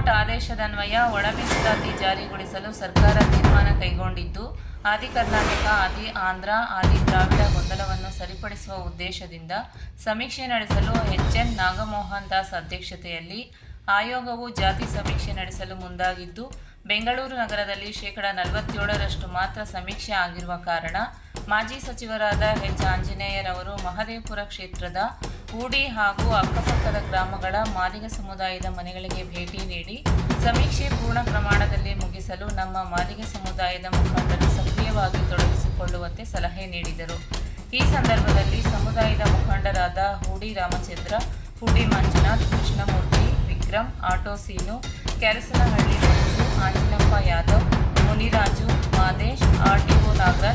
Court ಆದೇಶದನ್ವಯ ಒಳಮೀಸಲಾತಿ ಜಾರಿಗೊಳಿಸಲು ಸರ್ಕಾರ ತೀರ್ಮಾನ ಕೈಗೊಂಡಿದ್ದು, ಆದಿ ಕರ್ನಾಟಕ, ಆದಿ ಆಂಧ್ರ, ಆದಿ ದ್ರಾವಿಡ ಗೊಂದಲವನ್ನು ಸರಿಪಡಿಸುವ ಉದ್ದೇಶದಿಂದ ಸಮೀಕ್ಷೆ ನಡೆಸಲು ಎಚ್ಎನ್ ನಾಗಮೋಹನ್ ದಾಸ್ ಅಧ್ಯಕ್ಷತೆಯಲ್ಲಿ ಆಯೋಗವು ಜಾತಿ ಸಮೀಕ್ಷೆ ನಡೆಸಲು ಮುಂದಾಗಿದ್ದು, ಬೆಂಗಳೂರು ನಗರದಲ್ಲಿ ಶೇಕಡ ನಲವತ್ತೇಳರಷ್ಟು ಮಾತ್ರ ಸಮೀಕ್ಷೆ ಆಗಿರುವ ಕಾರಣ ಮಾಜಿ ಸಚಿವರಾದ ಎಚ್. ಆಂಜನೇಯರವರು ಮಹದೇವಪುರ ಕ್ಷೇತ್ರದ ಊಡಿ ಹಾಗೂ ಅಕ್ಕಪಕ್ಕದ ಗ್ರಾಮಗಳ ಮಾದಿಗ ಸಮುದಾಯದ ಮನೆಗಳಿಗೆ ಭೇಟಿ ನೀಡಿ ಸಮೀಕ್ಷೆ ಪೂರ್ಣ ಪ್ರಮಾಣದಲ್ಲಿ ಮುಗಿಸಲು ನಮ್ಮ ಮಾದಿಗ ಸಮುದಾಯದ ಮುಖಂಡರು ಸಕ್ರಿಯವಾಗಿ ತೊಡಗಿಸಿಕೊಳ್ಳುವಂತೆ ಸಲಹೆ ನೀಡಿದರು. ಈ ಸಂದರ್ಭದಲ್ಲಿ ಸಮುದಾಯದ ಮುಖಂಡರಾದ ಹೂಡಿ ರಾಮಚಂದ್ರ, ಹೂಡಿ ಮಂಜುನಾಥ್, ಕೃಷ್ಣಮೂರ್ತಿ, ವಿಕ್ರಮ್, ಆಟೋ ಸೀನು ಕ್ಯಾರಸನಹಳ್ಳಿ ಮಂಜು ಆಂಜಿನಪ್ಪ ಯಾದವ್, ಮುನಿರಾಜು, ಮಾದೇಶ್, ಆರ್ಟಿಒ ನಾಗರಾಜ್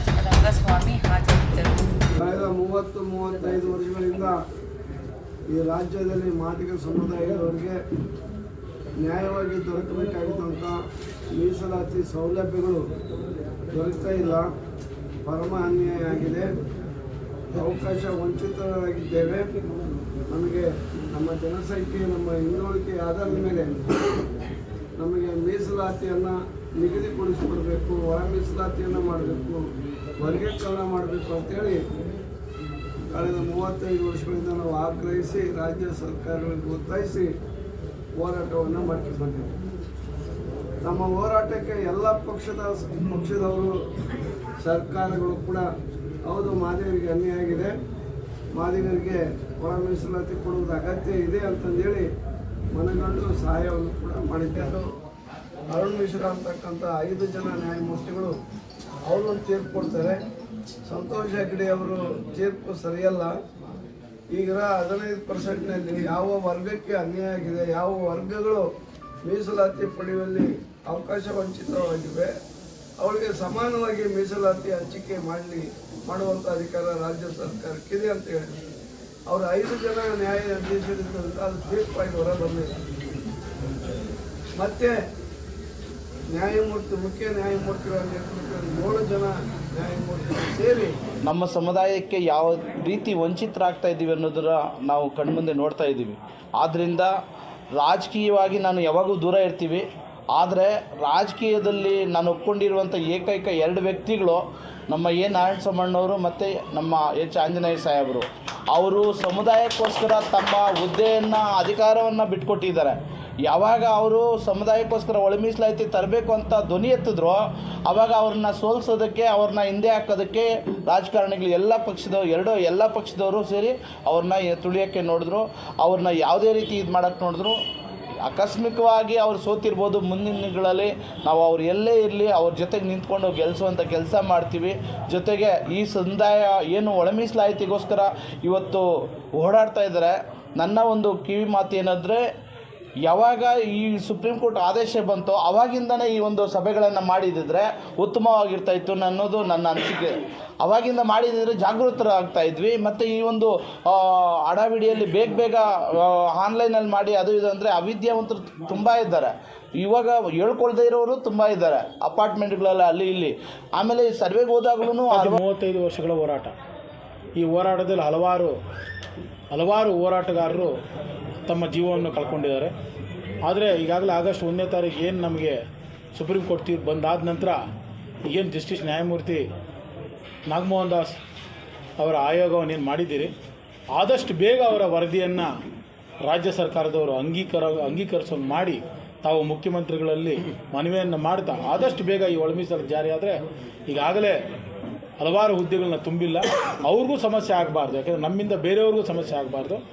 ಈ ರಾಜ್ಯದಲ್ಲಿ ಮಾದಿಗ ಸಮುದಾಯದವರಿಗೆ ನ್ಯಾಯವಾಗಿ ದೊರಕಬೇಕಾಗಿದ್ದಂಥ ಮೀಸಲಾತಿ ಸೌಲಭ್ಯಗಳು ದೊರಕ್ತಾ ಇಲ್ಲ. ಪರಮ ಅನ್ಯಾಯ ಆಗಿದೆ ಅವಕಾಶ ವಂಚಿತರಾಗಿದ್ದೇವೆ. ನಮಗೆ ನಮ್ಮ ಜನಸಂಖ್ಯೆ, ನಮ್ಮ ಹಿಂದುಳಿಕೆ ಆಧಾರದ ಮೇಲೆ ನಮಗೆ ಮೀಸಲಾತಿಯನ್ನು ನಿಗದಿಗೊಳಿಸಿಕೊಡ್ಬೇಕು ಒಳ ಮೀಸಲಾತಿಯನ್ನು ಮಾಡಬೇಕು, ವರ್ಗೀಕರಣ ಮಾಡಬೇಕು ಅಂತೇಳಿ ಕಳೆದ ಮೂವತ್ತೈದು ವರ್ಷಗಳಿಂದ ನಾವು ಆಗ್ರಹಿಸಿ ರಾಜ್ಯ ಸರ್ಕಾರಗಳಿಗೆ ಒತ್ತಾಯಿಸಿ ಹೋರಾಟವನ್ನು ಮಾಡ್ಕೊಂಡು ಬಂದಿದ್ದೀವಿ ನಮ್ಮ ಹೋರಾಟಕ್ಕೆ ಎಲ್ಲ ಪಕ್ಷದ ಪಕ್ಷದವರು, ಸರ್ಕಾರಗಳು ಕೂಡ ಹೌದು, ಮಾದಿಗರಿಗೆ ಅನ್ಯಾಯ ಆಗಿದೆ. ಮಾದಿಗರಿಗೆ ಒಳ ಮೀಸಲಾತಿ ಕೊಡುವುದು ಅಗತ್ಯ ಇದೆ ಅಂತಂದೇಳಿ ಮನಗಂಡು ಸಹಾಯವನ್ನು ಕೂಡ ಮಾಡಿದ್ದಾರೆ. ಅರುಣ್ ಮಿಶ್ರಾ ಅಂತಕ್ಕಂಥ ಐದು ಜನ ನ್ಯಾಯಮೂರ್ತಿಗಳು ಅವರು ತೀರ್ಪು ಕೊಡ್ತಾರೆ. ಸಂತೋಷ್ ಹೆಗ್ಡೆ ಅವರು ತೀರ್ಪು ಸರಿಯಲ್ಲ. ಈಗ ಹದಿನೈದು ಪರ್ಸೆಂಟ್ನಲ್ಲಿ ಯಾವ ವರ್ಗಕ್ಕೆ ಅನ್ಯಾಯ ಆಗಿದೆ, ಯಾವ ವರ್ಗಗಳು ಮೀಸಲಾತಿ ಪಡೆಯುವಲ್ಲಿ ಅವಕಾಶ ವಂಚಿತವಾಗಿವೆ, ಅವರಿಗೆ ಸಮಾನವಾಗಿ ಮೀಸಲಾತಿ ಹಂಚಿಕೆ ಮಾಡಲಿ ಮಾಡುವಂಥ ಅಧಿಕಾರ ರಾಜ್ಯ ಸರ್ಕಾರಕ್ಕಿದೆ ಅಂತ ಹೇಳಿದ್ರು. ಅವರು ಐದು ಜನ ನ್ಯಾಯಾಧೀಶರಿಂದ ಅದು ತೀರ್ಪಾಗಿ ಹೊರ ಬಂದಿದೆ ಮತ್ತೆ ನ್ಯಾಯಮೂರ್ತಿ, ಮುಖ್ಯ ನ್ಯಾಯಮೂರ್ತಿಗಳ ನೇತೃತ್ವದಲ್ಲಿ ಏಳು ಜನ ನಮ್ಮ ಸಮುದಾಯಕ್ಕೆ ಯಾವ ರೀತಿ ವಂಚಿತರಾಗ್ತಾ ಇದ್ದೀವಿ ಅನ್ನೋದರ ನಾವು ಕಣ್ಮುಂದೆ ನೋಡ್ತಾ ಇದ್ದೀವಿ. ಆದ್ದರಿಂದ ರಾಜಕೀಯವಾಗಿ ನಾನು ಯಾವಾಗೂ ದೂರ ಇರ್ತೀವಿ. ಆದರೆ ರಾಜಕೀಯದಲ್ಲಿ ನಾನು ಒಪ್ಕೊಂಡಿರುವಂಥ ಏಕೈಕ ಎರಡು ವ್ಯಕ್ತಿಗಳು ನಮ್ಮ ಎ. ನಾರಾಯಣ ಸೋಮಣ್ಣವರು ಮತ್ತು ನಮ್ಮ ಎಚ್. ಆಂಜನೇಯ ಸಾಹೇಬರು. ಅವರು ಸಮುದಾಯಕ್ಕೋಸ್ಕರ ತಮ್ಮ ಹುದ್ದೆಯನ್ನು, ಅಧಿಕಾರವನ್ನು ಬಿಟ್ಕೊಟ್ಟಿದ್ದಾರೆ. ಯಾವಾಗ ಅವರು ಸಮುದಾಯಕ್ಕೋಸ್ಕರ ಒಳ ತರಬೇಕು ಅಂತ ಧ್ವನಿ ಎತ್ತಿದ್ರು, ಅವಾಗ ಅವ್ರನ್ನ ಸೋಲ್ಸೋದಕ್ಕೆ, ಅವ್ರನ್ನ ಹಿಂದೆ ಹಾಕೋದಕ್ಕೆ ರಾಜಕಾರಣಿಗಳು ಎಲ್ಲ ಪಕ್ಷದವ್ರು, ಎರಡು ಎಲ್ಲ ಪಕ್ಷದವರು ಸೇರಿ ಅವ್ರನ್ನ ತುಳಿಯೋಕ್ಕೆ ನೋಡಿದ್ರು, ಅವ್ರನ್ನ ಯಾವುದೇ ರೀತಿ ಇದು ಮಾಡೋಕ್ಕೆ ನೋಡಿದ್ರು. ಆಕಸ್ಮಿಕವಾಗಿ ಅವ್ರು ಸೋತಿರ್ಬೋದು ಮುಂದಿನ ದಿನಗಳಲ್ಲಿ. ನಾವು ಅವ್ರು ಎಲ್ಲೇ ಇರಲಿ, ಅವ್ರ ಜೊತೆಗೆ ನಿಂತ್ಕೊಂಡು ಗೆಲ್ಲಿಸುವಂಥ ಕೆಲಸ ಮಾಡ್ತೀವಿ. ಜೊತೆಗೆ ಈ ಸಮುದಾಯ ಏನು ಒಳ ಮೀಸಲಾತಿಗೋಸ್ಕರ ಇವತ್ತು ಓಡಾಡ್ತಾ ಇದ್ದಾರೆ, ನನ್ನ ಒಂದು ಕಿವಿ ಮಾತು ಏನಂದರೆ ಯಾವಾಗ ಈ ಸುಪ್ರೀಂ ಕೋರ್ಟ್ ಆದೇಶ ಬಂತೋ ಅವಾಗಿಂದನೇ ಈ ಒಂದು ಸಭೆಗಳನ್ನು ಮಾಡಿದಿದ್ರೆ ಉತ್ತಮವಾಗಿರ್ತಾ ಇತ್ತು ಅನ್ನೋದು ನನ್ನ ಅನಿಸಿಕೆ. ಅವಾಗಿಂದ ಮಾಡಿದಿದ್ರೆ ಜಾಗೃತರಾಗ್ತಾ ಇದ್ವಿ. ಮತ್ತು ಈ ಒಂದು ಅಡಾವಿಡಿಯಲ್ಲಿ ಬೇಗ ಬೇಗ ಆನ್ಲೈನಲ್ಲಿ ಮಾಡಿ ಅದು ಇದು ಅಂದರೆ ಅವಿದ್ಯಾವಂತರು ತುಂಬ ಇದ್ದಾರೆ. ಇವಾಗ ಹೇಳ್ಕೊಳ್ದೆ ಇರೋರು ತುಂಬ ಇದ್ದಾರೆ. ಅಪಾರ್ಟ್ಮೆಂಟ್ಗಳಲ್ಲಿ ಅಲ್ಲಿ ಇಲ್ಲಿ. ಆಮೇಲೆ ಸರ್ವೆಗೆ ಹೋದಾಗ್ಲೂ ಮೂವತ್ತೈದು ವರ್ಷಗಳ ಹೋರಾಟ. ಈ ಹೋರಾಟದಲ್ಲಿ ಹಲವಾರು ಹಲವಾರು ಹೋರಾಟಗಾರರು ತಮ್ಮ ಜೀವವನ್ನು ಕಳ್ಕೊಂಡಿದ್ದಾರೆ. ಆದರೆ ಈಗಾಗಲೇ ಆಗಸ್ಟ್ ಒಂದನೇ ತಾರೀಕು ಏನು ನಮಗೆ ಸುಪ್ರೀಂ ಕೋರ್ಟ್ ತೀರ್ಪು ಬಂದಾದ ನಂತರ ಏನು ಜಸ್ಟಿಸ್ ನ್ಯಾಯಮೂರ್ತಿ ನಾಗಮೋಹನ್ ದಾಸ್ ಅವರ ಆಯೋಗವನ್ನು ಏನು ಮಾಡಿದ್ದೀರಿ? ಆದಷ್ಟು ಬೇಗ ಅವರ ವರದಿಯನ್ನು ರಾಜ್ಯ ಸರ್ಕಾರದವರು ಅಂಗೀಕಾರ ಅಂಗೀಕರಿಸೋದು ಮಾಡಿ ತಾವು ಮುಖ್ಯಮಂತ್ರಿಗಳಲ್ಲಿ ಮನವಿಯನ್ನು ಮಾಡ್ತಾ, ಆದಷ್ಟು ಬೇಗ ಈ ಒಳಮೀಸಲು ಜಾರಿ ಆದರೆ ಈಗಾಗಲೇ ಹಲವಾರು ಹುದ್ದೆಗಳನ್ನ ತುಂಬಿಲ್ಲ. ಅವ್ರಿಗೂ ಸಮಸ್ಯೆ ಆಗಬಾರ್ದು. ಯಾಕೆಂದರೆ ನಮ್ಮಿಂದ ಬೇರೆಯವ್ರಿಗೂ ಸಮಸ್ಯೆ ಆಗಬಾರ್ದು.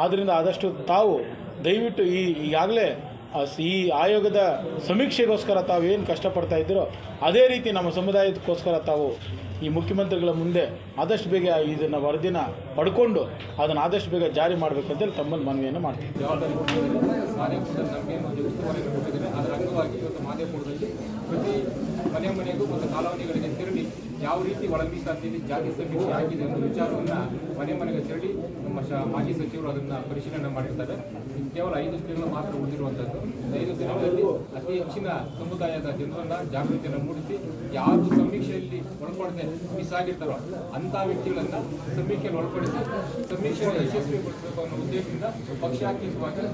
ಆದ್ದರಿಂದ ಆದಷ್ಟು ತಾವು ದಯವಿಟ್ಟು ಈ ಈಗಾಗಲೇ ಈ ಆಯೋಗದ ಸಮೀಕ್ಷೆಗೋಸ್ಕರ ತಾವು ಏನು ಕಷ್ಟಪಡ್ತಾ ಇದ್ದೀರೋ ಅದೇ ರೀತಿ ನಮ್ಮ ಸಮುದಾಯಕ್ಕೋಸ್ಕರ ತಾವು ಈ ಮುಖ್ಯಮಂತ್ರಿಗಳ ಮುಂದೆ ಆದಷ್ಟು ಬೇಗ ಇದನ್ನು ವರದಿನ ಪಡ್ಕೊಂಡು ಅದನ್ನು ಆದಷ್ಟು ಬೇಗ ಜಾರಿ ಮಾಡಬೇಕಂತೇಳಿ ತಮ್ಮಲ್ಲಿ ಮನವಿಯನ್ನು ಮಾಡ್ತೀವಿ ಮನೆ ಮನೆಗೂ ಕಾಲೋನಿಗಳಿಗೆ ಯಾವ ರೀತಿ ಒಳಗಿಸ್ತಾ ಜಾತಿ ಸಮೀಕ್ಷೆ ಆಗಿದೆ ಅನ್ನೋ ವಿಚಾರವನ್ನು ಮನೆ ಮನೆಗೆ ತೆರಳಿ ಶ ಮಾಜಿ ಸಚಿವರು ಅದನ್ನು ಪರಿಶೀಲನೆ ಮಾಡಿರ್ತಾರೆ. ಕೇವಲ ಐದು ದಿನಗಳು ಮಾತ್ರ ಉಳಿದಿರುವಂಥದ್ದು ಐದು ದಿನಗಳಲ್ಲಿ ಅತಿ ಹೆಚ್ಚಿನ ಸಮುದಾಯದ ಜನರನ್ನ ಜಾಗೃತಿಯನ್ನು ಮೂಡಿಸಿ ಯಾರು ಸಮೀಕ್ಷೆಯಲ್ಲಿ ಒಳಪಡದೆ ಮಿಸ್ ಆಗಿರ್ತಾರೋ ಅಂಥ ವ್ಯಕ್ತಿಗಳನ್ನ ಸಮೀಕ್ಷೆಯಲ್ಲಿ ಒಳಪಡಿಸಿ ಸಮೀಕ್ಷೆಯನ್ನು ಯಶಸ್ವಿಗೊಳಿಸಬೇಕು ಅನ್ನೋ ಉದ್ದೇಶದಿಂದ ಪಕ್ಷಾತೀತವಾಗಿ